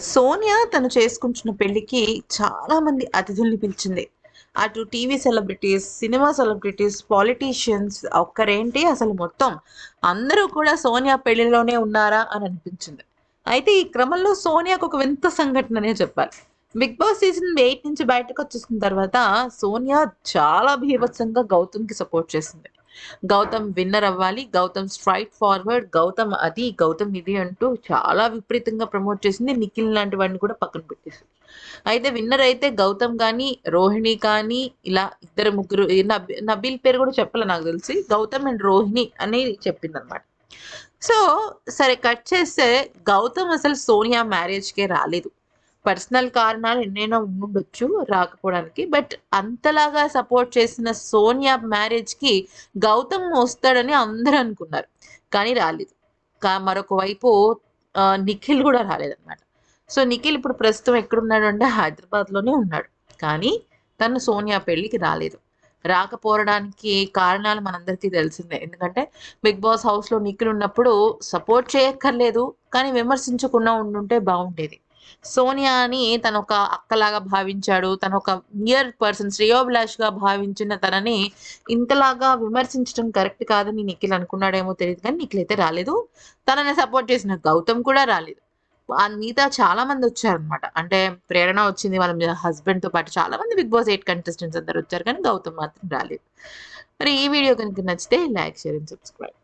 సోనియా తను చేసుకుంటున్న పెళ్ళికి చాలా మంది అతిథుల్ని పిలిచింది. అటు TV celebrities cinema celebrities politicians ఒక్కరేంటి అసలు మొత్తం అందరూ కూడా సోనియా పెళ్ళిలోనే ఉన్నారా అని అనిపించింది. అయితే ఈ క్రమంలో సోనియాకు ఒక వింత సంఘటననే చెప్పాలి. బిగ్ బాస్ సీజన్ ఎయిట్ నుంచి బయటకు వచ్చేసిన తర్వాత సోనియా చాలా భీభత్సంగా గౌతమ్కి సపోర్ట్ చేసింది. గౌతమ్ విన్నర్ అవ్వాలి గౌతమ్ స్ట్రైట్ ఫార్వర్డ్ గౌతమ్ అది గౌతమ్ ఇది అంటూ చాలా విపరీతంగా ప్రమోట్ చేసింది. నిఖిల్ లాంటి వాడిని కూడా పక్కన పెట్టేసింది. అయితే విన్నర్ అయితే గౌతమ్ కానీ రోహిణి కానీ ఇలా ఇద్దరు ముగ్గురు నబీల్ పేరు కూడా చెప్పాలి నాకు తెలిసి. గౌతమ్ అండ్ రోహిణి అని చెప్పింది అనమాట సో సరే కట్ చేస్తే గౌతమ్ అసలు సోనియా మ్యారేజ్కే రాలేదు. పర్సనల్ కారణాలు ఎన్నైనా ఉండొచ్చు రాకపోవడానికి. బట్ అంతలాగా సపోర్ట్ చేసిన సోనియా మ్యారేజ్కి గౌతమ్ వస్తాడని అందరూ అనుకున్నారు. కానీ రాలేదు. కా మరొక వైపు నిఖిల్ కూడా రాలేదన్నమాట. సో నిఖిల్ ఇప్పుడు ప్రస్తుతం ఎక్కడున్నాడు అంటే హైదరాబాద్లోనే ఉన్నాడు. కానీ తను సోనియా పెళ్ళికి రాలేదు. రాకపోవడానికి కారణాలు మనందరికీ తెలిసిందే. ఎందుకంటే బిగ్ బాస్ హౌస్లో నిఖిల్ ఉన్నప్పుడు సపోర్ట్ చేయక్కర్లేదు. కానీ విమర్శించకుండా ఉండుంటే బాగుండేది. సోనియాని తన ఒక అక్కలాగా భావించాడు. తన ఒక నియర్ పర్సన్ శ్రేయోభిలాష్గా భావించిన తనని ఇంతలాగా విమర్శించడం కరెక్ట్ కాదని నిఖిల్ అనుకున్నాడేమో తెలియదు కానీ నిఖిల్ అయితే రాలేదు. తనని సపోర్ట్ చేసిన గౌతమ్ కూడా రాలేదు. మిగతా చాలా మంది వచ్చారనమాట అంటే ప్రేరణ వచ్చింది వాళ్ళ హస్బెండ్తో పాటు చాలా మంది బిగ్ బాస్ ఎయిట్ కంటెస్టెంట్స్ అందరు వచ్చారు కానీ గౌతమ్ మాత్రం రాలేదు. మరి ఈ వీడియో కనుక నచ్చితే లైక్ షేర్ అండ్ సబ్స్క్రైబ్.